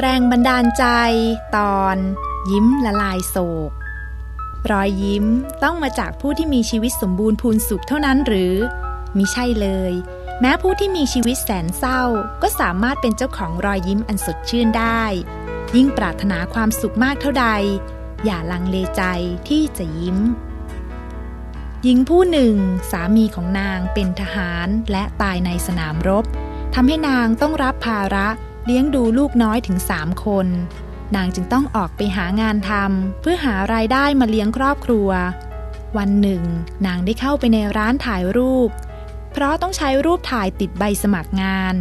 แรงบันดาลใจ ตอน ยิ้มละลายโศก รอยยิ้มต้องมาจากผู้ที่มีชีวิตสมบูรณ์พูนสุขเท่านั้นหรือมิใช่เลย แม้ผู้ที่มีชีวิตแสนเศร้า ก็สามารถเป็นเจ้าของรอยยิ้มอันสดชื่นได้ ยิ่งปรารถนาความสุขมากเท่าใด อย่าลังเลใจที่จะยิ้ม หญิงผู้หนึ่ง สามีของนางเป็นทหารและตายในสนามรบทำให้นางต้องรับภาระ เลี้ยงดูลูกน้อยถึงสามคน นางจึงต้องออกไปหางานทำเพื่อหารายได้มาเลี้ยงครอบครัว วันหนึ่ง นางได้เข้าไปในร้านถ่ายรูป เพราะต้องใช้รูปถ่ายติดใบสมัครงาน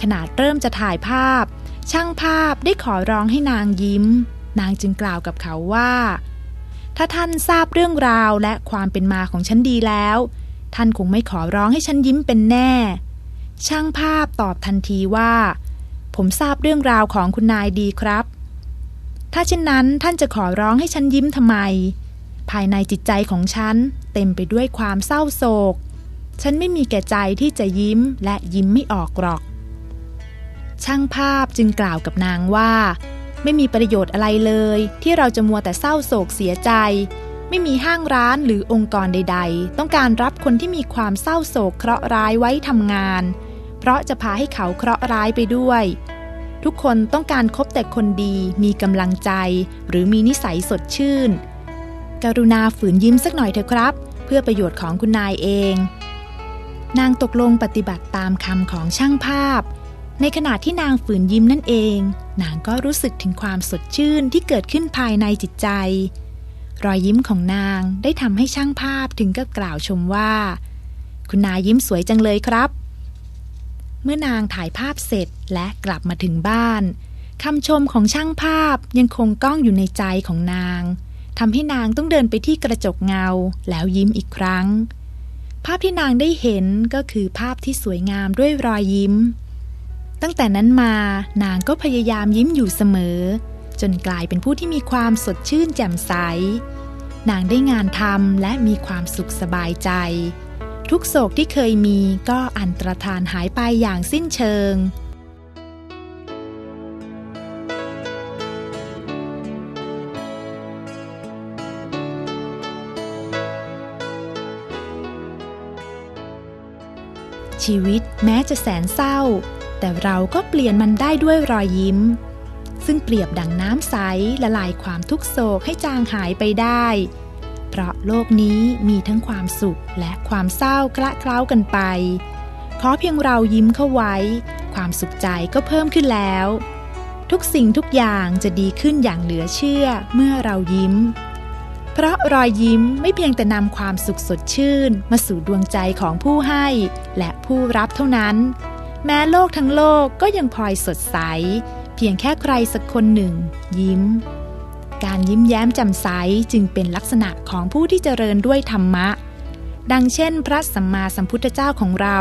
ขนาดเริ่มจะถ่ายภาพ ช่างภาพได้ขอร้องให้นางยิ้ม นางจึงกล่าวกับเขาว่า ถ้าท่านทราบเรื่องราวและความเป็นมาของฉันดีแล้ว ท่านคงไม่ขอร้องให้ฉันยิ้มเป็นแน่ ช่างภาพตอบทันทีว่า ผมทราบเรื่องราวของคุณนายดีครับ ถ้าเช่นนั้นท่านจะขอร้องให้ฉันยิ้มทำไม ภายในจิตใจของฉัน เต็มไปด้วยความเศร้าโศก ฉันไม่มีแก่ใจที่จะยิ้มและยิ้มไม่ออกหรอก ช่างภาพจึงกล่าวกับนางว่า ไม่มีประโยชน์อะไรเลย ที่เราจะมัวแต่เศร้าโศกเสียใจ ไม่มีห้างร้านหรือองค์กรใด ๆ ต้องการรับคนที่มีความเศร้าโศกเคราะห์ร้ายไว้ทำงาน ราะจะพาให้เขาเคราะห์ร้ายไปด้วย ทุกคนต้องการคบแต่คนดี มีกำลังใจ หรือมีนิสัยสดชื่น กรุณาฝืนยิ้มสักหน่อยเถอะครับ เพื่อประโยชน์ของคุณนายเอง นางตกลงปฏิบัติตามคำของช่างภาพ ในขณะที่นางฝืนยิ้มนั่นเอง นางก็รู้สึกถึงความสดชื่นที่เกิดขึ้นภายในจิตใจ รอยยิ้มของนางได้ทำให้ช่างภาพถึงกับกล่าวชมว่า คุณนายยิ้มสวยจังเลยครับ เมื่อนางถ่ายภาพเสร็จและกลับมาถึงบ้านคำชมของช่างภาพยังคงก้องอยู่ในใจของนางทำให้นางต้องเดินไปที่กระจกเงาแล้วยิ้มอีกครั้ง ภาพที่นางได้เห็นก็คือภาพที่สวยงามด้วยรอยยิ้ม ตั้งแต่นั้นมานางก็พยายามยิ้มอยู่เสมอ จนกลายเป็นผู้ที่มีความสดชื่นแจ่มใส นางได้งานทำและมีความสุขสบายใจ ทุกโศกที่เคยมีก็อันตรธานหายไปอย่างสิ้นเชิง ชีวิตแม้จะแสนเศร้า แต่เราก็เปลี่ยนมันได้ด้วยรอยยิ้ม ซึ่งเปรียบดังน้ำใสละลายความทุกโศกให้จางหายไปได้ เพราะโลกนี้มีทั้งความสุขและความเศร้าคละเคล้ากันไป ขอเพียงเรายิ้มเข้าไว้ ความสุขใจก็เพิ่มขึ้นแล้ว ทุกสิ่งทุกอย่างจะดีขึ้นอย่างเหลือเชื่อเมื่อเรายิ้ม เพราะรอยยิ้มไม่เพียงแต่นำความสุขสดชื่น มาสู่ดวงใจของผู้ให้ และผู้รับเท่านั้น แม้โลกทั้งโลกก็ยังพลอยสดใส เพียงแค่ใครสักคนหนึ่ง ยิ้ม การยิ้มแย้มแจ่มใสจึงเป็นลักษณะของผู้ที่เจริญด้วยธรรมะ ดังเช่น พระสัมมาสัมพุทธเจ้าของเรา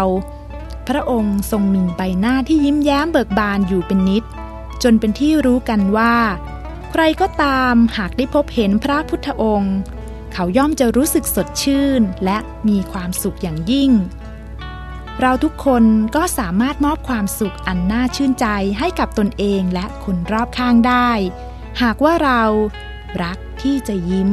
พระองค์ทรงมีใบหน้าที่ยิ้มแย้มเบิกบานอยู่เป็นนิด จนเป็นที่รู้กันว่า ใครก็ตามหากได้พบเห็นพระพุทธองค์ เขาย่อมจะรู้สึกสดชื่นและมีความสุขอย่างยิ่ง เราทุกคนก็สามารถมอบความสุขอันน่าชื่นใจให้กับตนเองและคนรอบข้างได้ หากว่าเรารักที่จะยิ้ม